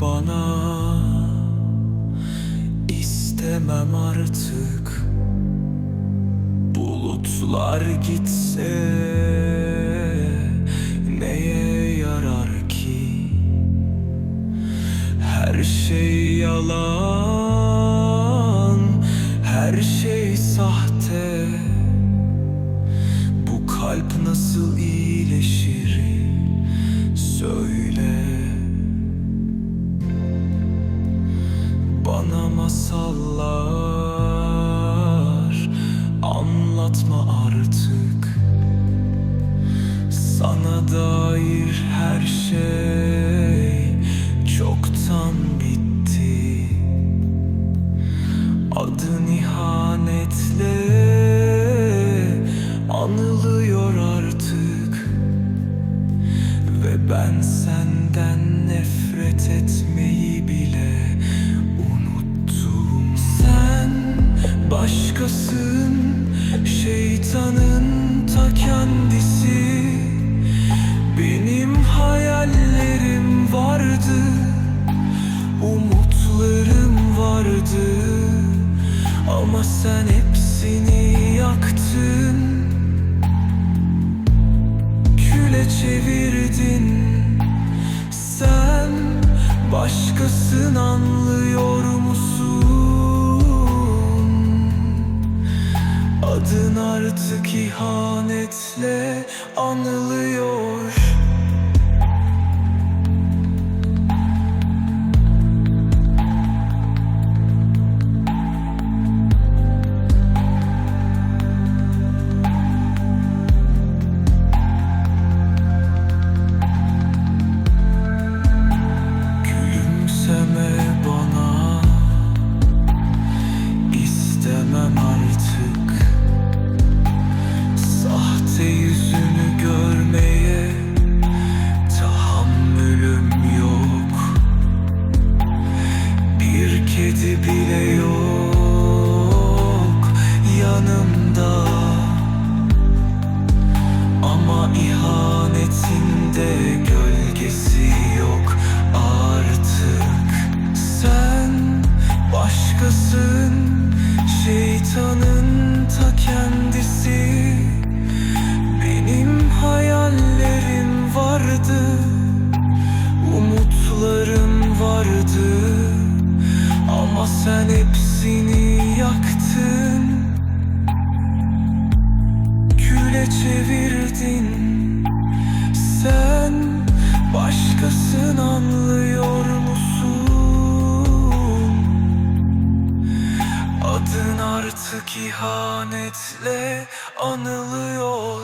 bana. İstemem artık Bulutlar gitse Neye yarar ki? Her şey yalan Her şey sahte. Bu kalp nasıl iyileşir? Masallar. Anlatma artık. Sana dair her şey çoktan bitti. Adın ihanetle anılıyor artık. Ve ben senden nefret etmeyi başkasın şeytanın ta kendisi. Benim hayallerim vardı Umutlarım vardı. Ama sen hepsini yaktın. Küle çevirdin. Sen başkasın anlıyor artık ihanetle anılıyor sen hepsini yaktın. Küle çevirdin. Sen başkasın anlıyor musun? Adın artık ihanetle anılıyor